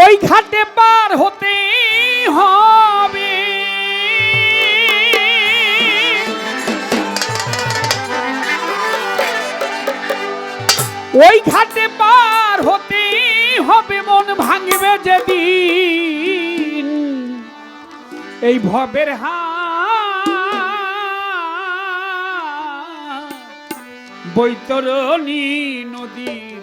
ওই ঘাটে পার হতে হবে। ওই ঘাটে পার হতে হবে, মন ভাঙবে যেদিন। এই ভবের হা বৈতরণী নদীর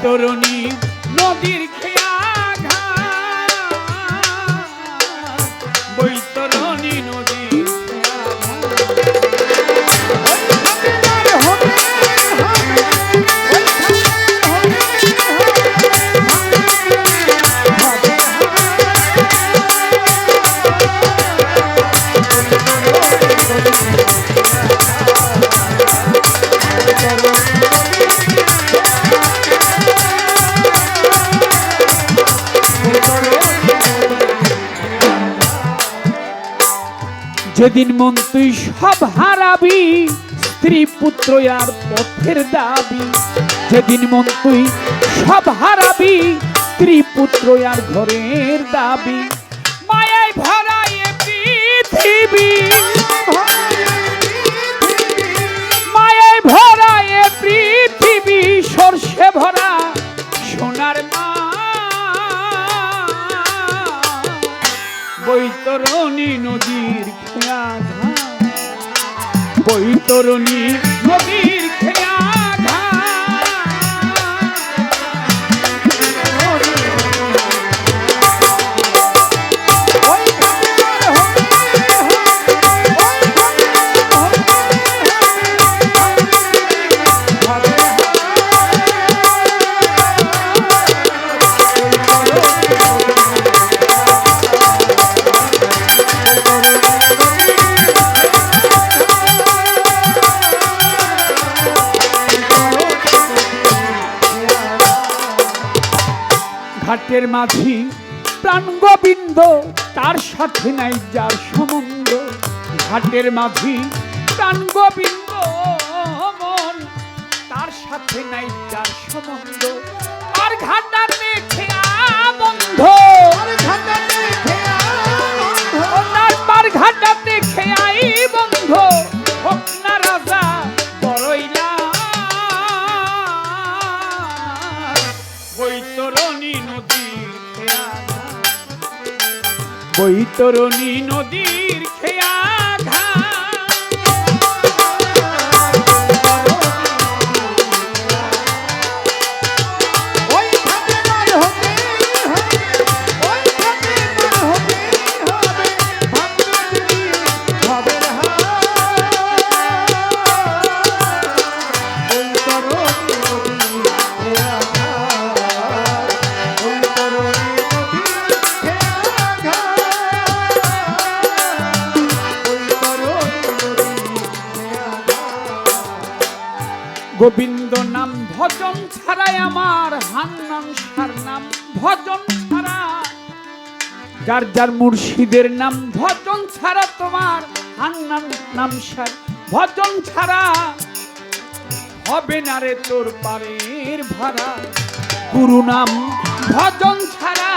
বৈতরণী নদীর যেদিন মন তুই সব হারাবি, স্ত্রী পুত্র আর পথের দাবি। যেদিন মন তুই সব হারাবি, স্ত্রী পুত্র আর ঘরের দাবি। মায়ায় ভরায় এ পৃথিবী। বৈতরণী নদীর খেয়া বৈতরণী নদীর খেয়া ঘাটের মাঝি প্রাণ গোবিন্দ তার সাথে নাই যার সম্বন্ধ। ঘাটের মাঝি প্রাণ গোবিন্দ তার সাথে নাই যার সম্বন্ধ। আর ঘাটার খেয়া বৈতরণী নদীর খেয়া গোবিন্দ নাম, ভজন ছাড়াই আমার হান নাম সার নাম, ভজন ছাড়া। যার যার মুর্শিদের নাম, ভজন ছাড়া তোমার হান নাম নাম সার, ভজন ছাড়া। হবে না রে তোর পারের ভাড়া, গুরু নাম, ভজন ছাড়া।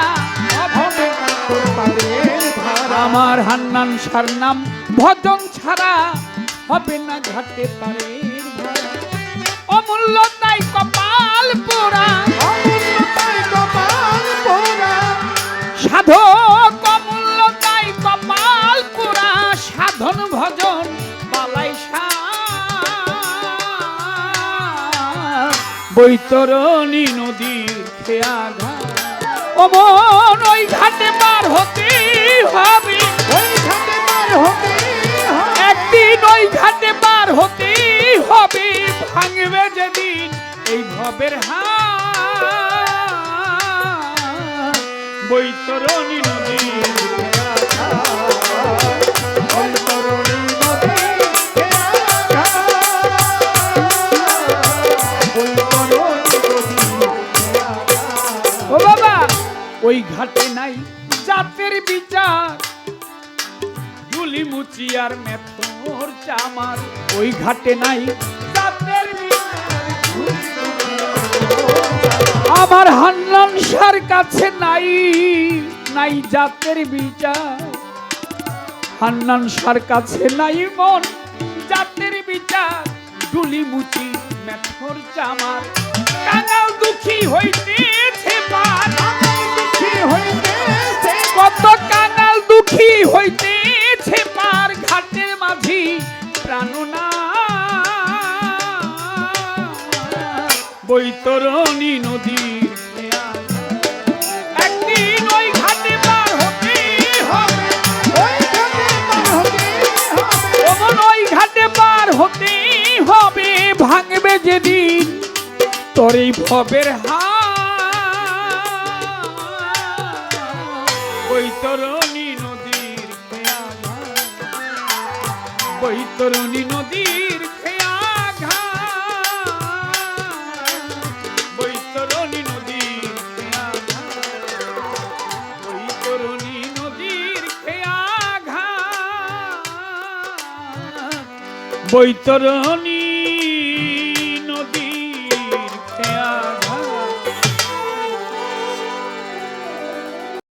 হবে না তোর পারের ভাড়া, আমার হান্নান সার নাম, ভজন ছাড়া। হবে না ঘাটে পারের বৈতরণী নদীর অমন ওই ঘাটে পার হতে হবে। একদিন ওই ঘাটে পার হতে হবে। ভাঙবে যেদিন এই ভবের হা বৈতরণী নদীর জাতের বিচার। গুলি মুচিয়ার মেথর চামার। ওই ঘাটে নাই জাতের আমার হান্নান সার কাছে নাই নাই জাতের বিচার। হান্নান সার কাছে নাই মন, জাতের বিচার। ডুলি মুচি মেথর চামার। কাঙাল দুঃখী হতে হবে ভাঙবে যেদিন তোর ভবের হা বৈতরণী নদীর। বৈতরণী নদীর বৈতরণী